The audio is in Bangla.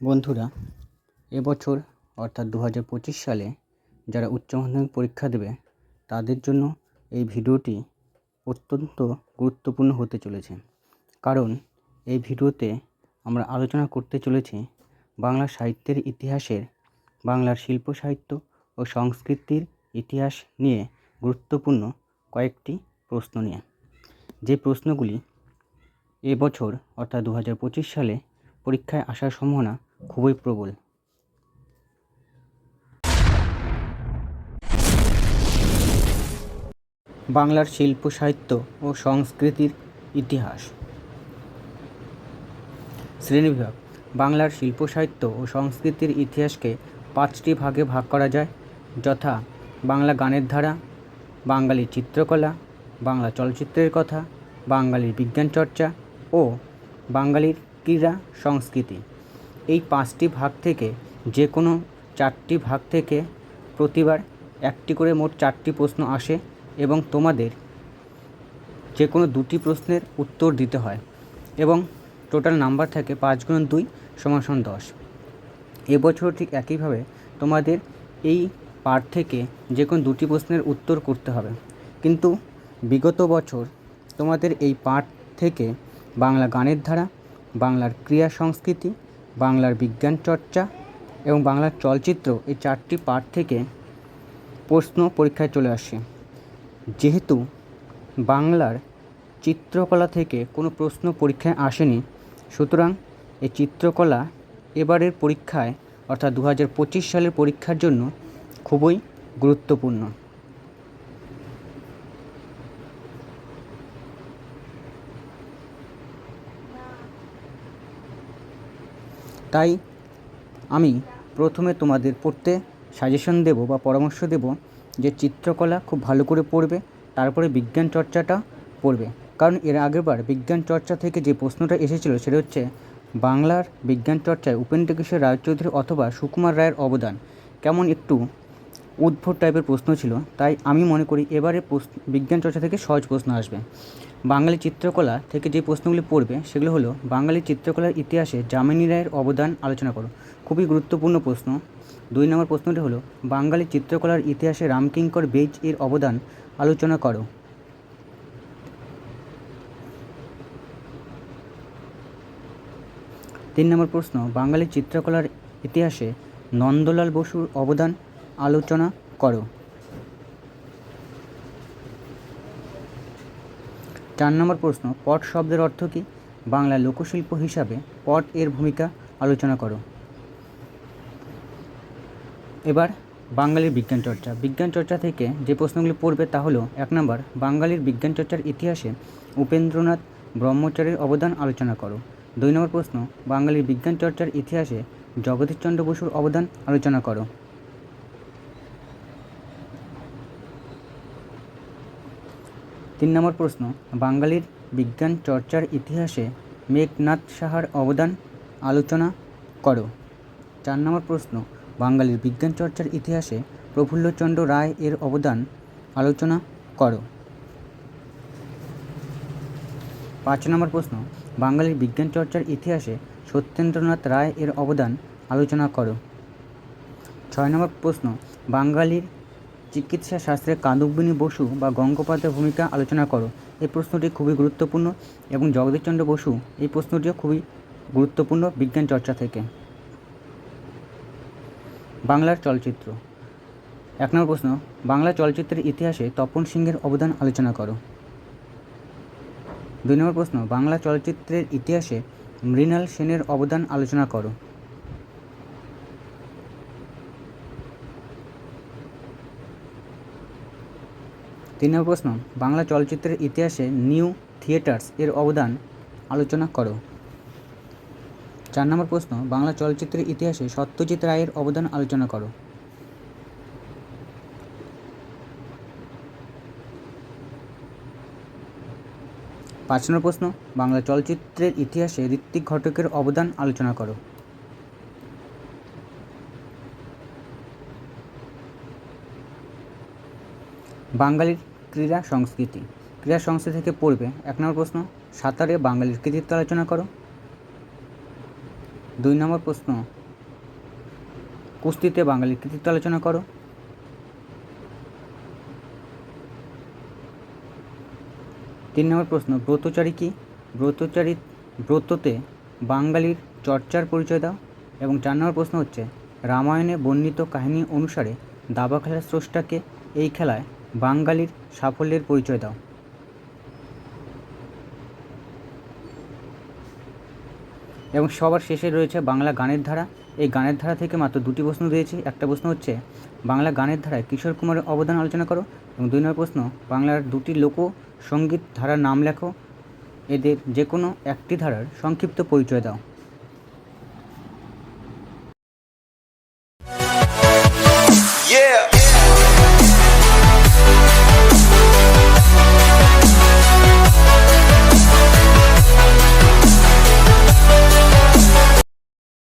বন্ধুরা, এবছর অর্থাৎ দু হাজার পঁচিশ সালে যারা উচ্চ মাধ্যমিক পরীক্ষা দেবে, তাদের জন্য এই ভিডিওটি অত্যন্ত গুরুত্বপূর্ণ হতে চলেছে। কারণ এই ভিডিওতে আমরা আলোচনা করতে চলেছি বাংলা সাহিত্যের ইতিহাসের, বাংলার শিল্প সাহিত্য ও সংস্কৃতির ইতিহাস নিয়ে গুরুত্বপূর্ণ কয়েকটি প্রশ্ন নিয়ে। যে প্রশ্নগুলি এবছর অর্থাৎ দু হাজার পঁচিশ সালে পরীক্ষায় আসার সম্ভাবনা খুবই প্রবল। বাংলার শিল্প, সাহিত্য ও সংস্কৃতির ইতিহাস। শ্রেণীবিভাগ, বাংলার শিল্প, সাহিত্য ও সংস্কৃতির ইতিহাসকে পাঁচটি ভাগে ভাগ করা যায়, যথা বাংলা গানের ধারা, বাঙালি চিত্রকলা, বাংলা চলচ্চিত্রের কথা, বাঙালির বিজ্ঞান চর্চা ও বাঙালির ক্রীড়া সংস্কৃতি। এই পাঁচটি ভাগ থেকে যে কোনো চারটি ভাগ থেকে প্রতিবার একটি করে মোট চারটি প্রশ্ন আসে এবং তোমাদের যে কোনো দুটি প্রশ্নের উত্তর দিতে হয় এবং টোটাল নাম্বার থাকে পাঁচ গুণ দুই সমান দশ। এবছর ঠিক একইভাবে তোমাদের এই পার্ট থেকে যে কোনো দুটি প্রশ্নের উত্তর করতে হবে। কিন্তু বিগত বছর তোমাদের এই পাঠ থেকে বাংলা গানের ধারা বাংলার ক্রিয়া সংস্কৃতি, বাংলার বিজ্ঞান চর্চা এবং বাংলার চলচ্চিত্র এই চারটি পাঠ থেকে প্রশ্ন পরীক্ষায় চলে আসে। যেহেতু বাংলার চিত্রকলা থেকে কোনো প্রশ্ন পরীক্ষায় আসেনি, সুতরাং এই চিত্রকলা এবারের পরীক্ষায়, অর্থাৎ দু হাজার পঁচিশ সালের পরীক্ষার জন্য খুবই গুরুত্বপূর্ণ। তাই আমি প্রথমে তোমাদের পড়তে সাজেশন দেবো বা পরামর্শ দেবো যে চিত্রকলা খুব ভালো করে পড়বে, তারপরে বিজ্ঞান চর্চাটা পড়বে। কারণ এর আগেরবার বিজ্ঞান চর্চা থেকে যে প্রশ্নটা এসেছিল সেটা হচ্ছে বাংলার বিজ্ঞান চর্চায় উপেন্দ্র কিশোর রায়চৌধুরী অথবা সুকুমার রায়ের অবদান। কেমন একটু উদ্ভট টাইপের প্রশ্ন ছিল, তাই আমি মনে করি এবারে বিজ্ঞান চর্চা থেকে সহজ প্রশ্ন আসবে। বাঙালি চিত্রকলা থেকে যে প্রশ্নগুলি পড়বে, সেগুলো হলো, বাঙালি চিত্রকলার ইতিহাসে যামিনী রায়ের অবদান আলোচনা করো। খুবই গুরুত্বপূর্ণ প্রশ্ন। দুই নম্বর প্রশ্নটি হলো, বাঙালি চিত্রকলার ইতিহাসে রামকিঙ্কর বেজ এর অবদান আলোচনা করো। তিন নম্বর প্রশ্ন, বাঙালি চিত্রকলার ইতিহাসে নন্দলাল বসুর অবদান আলোচনা করো। চার নম্বর প্রশ্ন, পট শব্দের অর্থ কী? বাংলা লোকশিল্প হিসাবে পট এর ভূমিকা আলোচনা করো। এবার বাঙালির বিজ্ঞান চর্চা। বিজ্ঞান চর্চা থেকে যে প্রশ্নগুলি পড়বে তা হলো, এক নম্বর, বাঙালির বিজ্ঞান চর্চার ইতিহাসে উপেন্দ্রনাথ ব্রহ্মচারীর অবদান আলোচনা করো। দুই নম্বর প্রশ্ন, বাঙালির বিজ্ঞান চর্চার ইতিহাসে জগদীশচন্দ্র বসুর অবদান আলোচনা করো। তিন নম্বর প্রশ্ন, বাঙালির বিজ্ঞান, চর্চার ইতিহাসে মেঘনাথ সাহার অবদান আলোচনা করো। চার নম্বর প্রশ্ন, বাঙালির বিজ্ঞান, চর্চার ইতিহাসে প্রফুল্লচন্দ্র রায় এর অবদান আলোচনা করো। পাঁচ নম্বর প্রশ্ন, বাঙালির বিজ্ঞান, চর্চার ইতিহাসে সত্যেন্দ্রনাথ রায় এর অবদান আলোচনা করো। ছয় নম্বর প্রশ্ন, বাঙালির চিকিৎসা শাস্ত্রে কাদম্বিনী বসু বা গঙ্গোপাধ্যায়ের ভূমিকা আলোচনা করো। এই প্রশ্নটি খুবই গুরুত্বপূর্ণ এবং জগদীশচন্দ্র বসু এই প্রশ্নটিও খুবই গুরুত্বপূর্ণ বিজ্ঞান চর্চা থেকে। বাংলার চলচ্চিত্র। এক নম্বর প্রশ্ন, বাংলা চলচ্চিত্রের ইতিহাসে তপন সিংহের অবদান আলোচনা করো। দুই নম্বর প্রশ্ন, বাংলা চলচ্চিত্রের ইতিহাসে মৃণাল সেনের অবদান আলোচনা করো। তিন নম্বর প্রশ্ন, বাংলা চলচ্চিত্রের ইতিহাসে নিউ থিয়েটার্স এর অবদান আলোচনা করো। চার নম্বর প্রশ্ন, বাংলা চলচ্চিত্রের ইতিহাসে সত্যজিৎ রায়ের অবদান আলোচনা করো। পাঁচ নম্বর প্রশ্ন, বাংলা চলচ্চিত্রের ইতিহাসে ঋত্বিক ঘটকের অবদান আলোচনা করো। বাঙালির ক্রীড়া সংস্কৃতি। ক্রীড়া সংস্কৃতি থেকে পড়বে, এক নম্বর প্রশ্ন, সাঁতারে বাঙালির কৃতিত্ব আলোচনা করো? দুই নম্বর প্রশ্ন, কুস্তিতে বাঙালির কৃতিত্ব আলোচনা করো? তিন নম্বর প্রশ্ন, ব্রতচারী কি? ব্রতচারী, ব্রততে বাঙালির চর্চার পরিচয় দাও। এবং চার নম্বর প্রশ্ন হচ্ছে, রামায়ণে বর্ণিত কাহিনী অনুসারে দাবা খেলার স্রষ্টাকে এই খেলায় বাঙালির সাফল্যের পরিচয় দাও। এবং সবার শেষে রয়েছে বাংলা গানের ধারা। এই গানের ধারা থেকে মাত্র দুটি প্রশ্ন দিয়েছি। একটা প্রশ্ন হচ্ছে, বাংলা গানের ধারায় কিশোর কুমারের অবদান আলোচনা করো। এবং দুই নম্বর প্রশ্ন, বাংলার দুটি লোক সংগীত ধারার নাম লেখো। এদের যে কোনো একটি ধারার সংক্ষিপ্ত পরিচয় দাও।